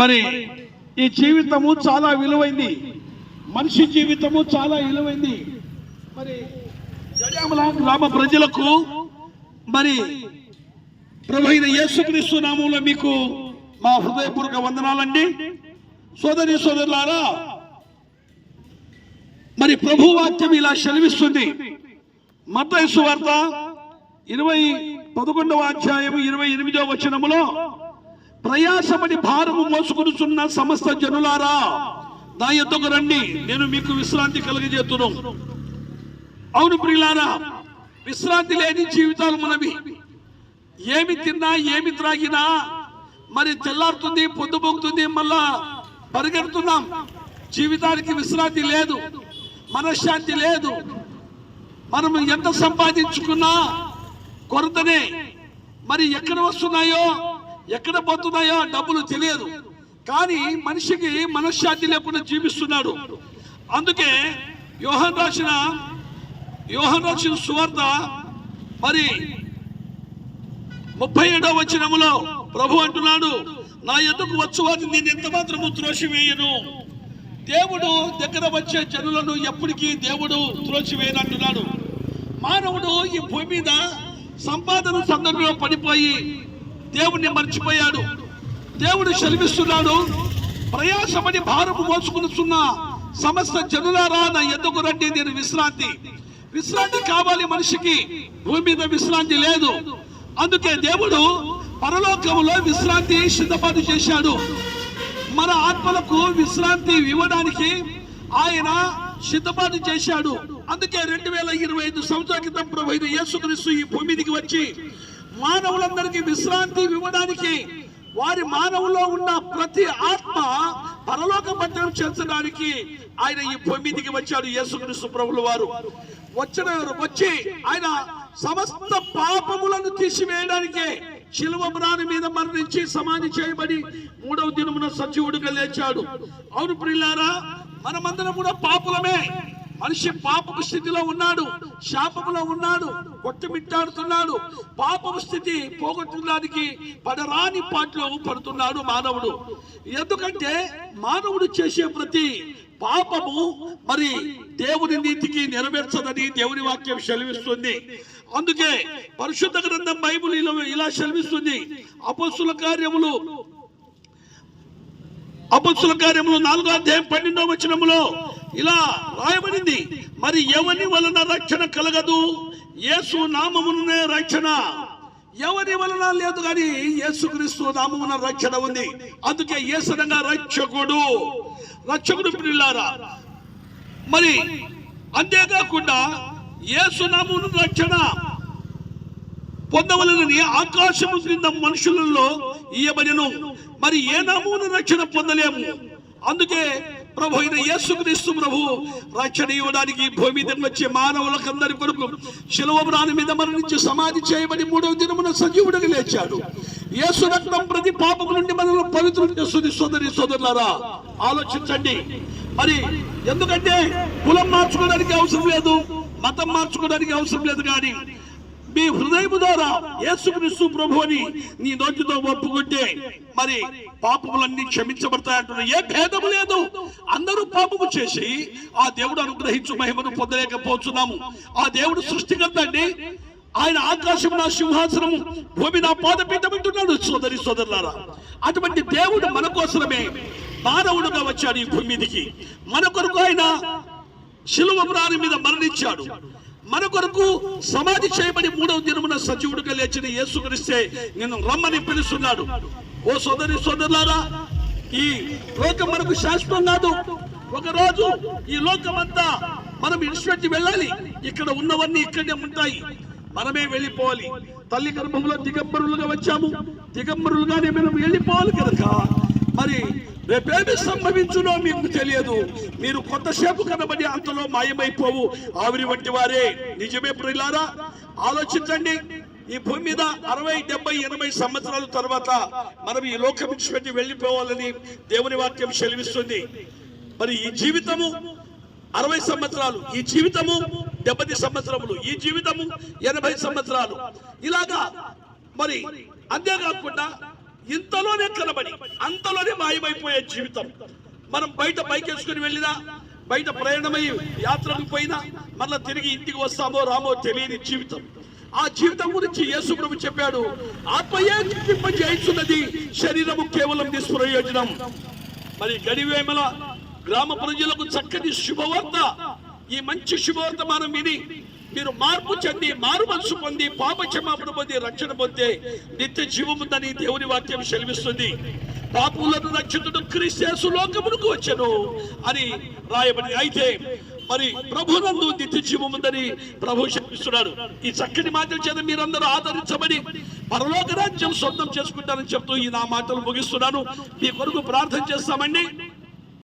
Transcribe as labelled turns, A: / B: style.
A: మరి ఈ జీవితము చాలా విలువైంది. మనిషి జీవితము చాలా విలువైంది. మరి గ్రామ ప్రజలకు మరి ప్రభుత్వ అయిన యేసుక్రీస్తు నామంలో మీకు మా హృదయపూర్వక వందనాలండి. సోదరి సోదరులారా మరి ప్రభు వాక్యం ఇలా సెలవిస్తుంది. మత వార్త ఇరవై పదకొండవ అధ్యాయం ఇరవై ఎనిమిదవ వచనములో ప్రయాసమని భారము మోసుకునిచున్న సమస్త జనులారా నా ఎద్దకు రండి. నేను మీకు విశ్రాంతి కలుగజేస్తున్నాను అవును ప్రియులారా విశ్రాంతి లేని జీవితాలు మనవి. ఏమి తిన్నా ఏమి త్రాగినా మరి తెల్లారుతుంది పొద్దుపోతుంది మళ్ళా పరిగెడుతున్నాం. జీవితానికి విశ్రాంతి లేదు మనశ్శాంతి లేదు. మనం ఎంత సంపాదించుకున్నా కొరతనే. మరి ఎక్కడ వస్తున్నాయో ఎక్కడ పోతున్నాయో డబ్బులు తెలియదు. కానీ మనిషికి మనశ్శాంతి లేకుండా జీవిస్తున్నాడు. అందుకే యోహన్ రాసిన యోహన్ రాసిన సువార్త మరి ముప్పై ఏడవ వచనములో ప్రభు అంటున్నాడు నా ఎద్దుకు వచ్చు నేను ఎంత మాత్రము త్రోసివేయను? దేవుడు దగ్గర వచ్చే జనులను ఎప్పటికీ దేవుడు త్రోసివేయనంటున్నాడు. మానవుడు ఈ భూమి మీద సంపాదన సందర్భంలో పడిపోయి దేవుణ్ణి మర్చిపోయాడు. దేవుడు సెలవిస్తున్నాడు ప్రయాసమని భారము మోసుకునిస్తున్న సమస్త జనులారా నా ఎందుకు రండి? నేను విశ్రాంతి. విశ్రాంతి కావాలి మనిషికి. భూమి మీద విశ్రాంతి లేదు. అందుకే దేవుడు పరలోకంలో విశ్రాంతి సిద్ధపాటు చేశాడు. మన ఆత్మలకు విశ్రాంతి ఇవ్వడానికి ఆయన సిద్ధపాటు చేశాడు. అందుకే రెండు వేల ఇరవై ఐదు సంవత్సరాల క్రితం ప్రభు యేసుక్రీస్తు ఈ భూమిదికి వచ్చి మానవులందరికీ విశ్రాంతి ఇవ్వడానికి వారి మానవులో ఉన్న ప్రతి ఆత్మ పరలోక పట్టణం చేర్చడానికి ఆయన ఈ భూమి మీదకి వచ్చాడు యేసుక్రీస్తు ప్రభుల వారు. వచ్చిన వచ్చి ఆయన సమస్త పాపములను తీసివేయడానికే శిలువ ప్రాణి మీద మరణించి సమాధి చేయబడి మూడవ దినమున సజీవుడిగా లేచాడు. అవును ప్రిల్లారా మనమందరం కూడా పాపులమే. మనిషి పాపపు స్థితిలో ఉన్నాడు శాపములో ఉన్నాడు కొట్టుమిట్టాడుతున్నాడు. పాపపు స్థితి పోగొట్టడానికి పడరాని పాటలో పడుతున్నాడు మానవుడు. ఎందుకంటే మానవుడు చేసే ప్రతి పాపము మరి దేవుని నీతికి నెరవేర్చదని దేవుని వాక్యం సెలవిస్తుంది. అందుకే పరిశుద్ధ గ్రంథం బైబుల్ ఇలా- ఇలా సెలవిస్తుంది. అపస్సుల కార్యములు అపస్సుల కార్యములు నాలుగో అధ్యాయం పన్నెండో వచనములో ఇలా రాయబడింది. మరి ఎవని వలన రక్షణ కలగదు? యేసు నామమునే రక్షణ. ఎవరి వలన లేదు కానీ యేసుక్రీస్తు నామమున రక్షణ ఉంది. అందుకే యేసనగా రక్షకుడు. రక్షకుడు పిల్లారా మరి అంతేకాకుండా యేసు నామమున రక్షణ పొందవలనని ఆకాశము క్రింద మనుషులలో ఇయ్యబడిను. మరి ఏ నామమున రక్షణ పొందలేము? అందుకే ప్రభు అయిన యేసుక్రీస్తు ప్రభు రక్షణ ఇవ్వడానికి భూమి మీదకి వచ్చే మానవులకందరి కొరకు శిలువ ప్రాణి మీద మరణించి సమాధి చేయబడి మూడవ దినమున సజీవుడికి లేచాడు. యేసు రక్తం ప్రతి పాపము నుండి మనల్ని పవిత్రం చేస్తుంది సోదరి సోదరులారా ఆలోచించండి. మరి ఎందుకంటే కులం మార్చుకోవడానికి అవసరం లేదు మతం మార్చుకోవడానికి అవసరం లేదు కానీ మీ హృదయము ద్వారా యేసుక్రీస్తు ప్రభు అని నీ నోటితో ఒప్పుకుంటే మరి పాపములన్నీ క్షమించబడతాయంటున్నారు ఏ భేదము లేదు. పాపము చేసి ఆ దేవుడు అనుగ్రహించు మహిమను పొందలేకపోతున్నాము. ఆ దేవుడు సృష్టికర్తండి ఆయన ఆకాశం నా సింహాసనము భూమి నా పాదపీఠం అంటున్నాడు. సోదరి సోదరులారా అటువంటి దేవుడు మన కోసమే మానవుడుగా వచ్చాడు ఈ భూమి మీదకి. మన కొరకు ఆయన శిలువ ప్రాణి మీద మరణించాడు. మన కొరకు సమాధి చేయబడి మూడవ దినమున సజీవుడిగా లేచిన యేసుక్రీస్తే నేను రమ్మని పిలుస్తున్నాడు. ఓ సోదరి సోదరులారా ఈ లోకం మనకు శాశ్వతం కాదు. ఒకరోజు ఈ లోకమంతా మనం ఇన్స్పెక్ట్ వెళ్ళాలి. ఇక్కడ ఉన్నవన్నీ ఇక్కడే ఉంటాయి. మనమే వెళ్ళిపోవాలి. తల్లి గర్భంలో దిగంబరులుగా వచ్చాము. దిగంబరులుగానే మనం వెళ్ళిపోవాలి కనుక. మరి రేపేమి సంభవించునో మీకు తెలియదు. మీరు కొంతసేపు కనబడి అంతలో మాయమైపోవు. ఆవిరి వంటి వారే. నిజమే ప్రిలారా ఆలోచించండి. ఈ భూమి మీద అరవై డెబ్బై ఎనభై సంవత్సరాల తర్వాత మనం ఈ లోకం విడిచిపెట్టి వెళ్ళిపోవాలని దేవుని వాక్యం సెలవిస్తుంది. మరి ఈ జీవితము అరవై సంవత్సరాలు ఈ జీవితము డెబ్బై సంవత్సరములు ఈ జీవితము ఎనభై సంవత్సరాలు. ఇలాగా మరి అంతేకాకుండా ఇంతలోనే కనబడి అంతలోనే మాయమైపోయే జీవితం. మనం బయట బైక్ వెళ్ళినా బయట ప్రయాణమై యాత్రకు పోయినా మళ్ళీ తిరిగి ఇంటికి వస్తామో రామో తెలియని జీవితం. ఆ జీవితం గురించి యేసు ప్రభు చెప్పాడు ఆత్మయే చేయించున్నది శరీరము కేవలం నిష్ప్రయోజనం మరి గడివేమల గ్రామ ప్రజలకు చక్కని శుభవార్త. ఈ మంచి శుభవర్తమానం విని మీరు మార్పు చెంది మారు మనసు పొంది పాప క్షమాపణ పొంది రక్షణ పొందే నిత్య జీవముందని దేవుని వాక్యం సెలవిస్తుంది. పాపులను రక్షితుడు క్రీస్తు లోకమునకు వచ్చను అని రాయబడి అయితే మరి ప్రభునందు నిత్య జీవముందని ప్రభు శపిస్తున్నాడు ఈ చక్కని మాటల చేత మీరందరూ ఆదరించబడి పరలోక రాజ్యం సొంతం చేసుకుంటారని చెప్తూ ఈ నా మాటలు ముగిస్తున్నాను. మీ కొరకు ప్రార్థన చేస్తామండి.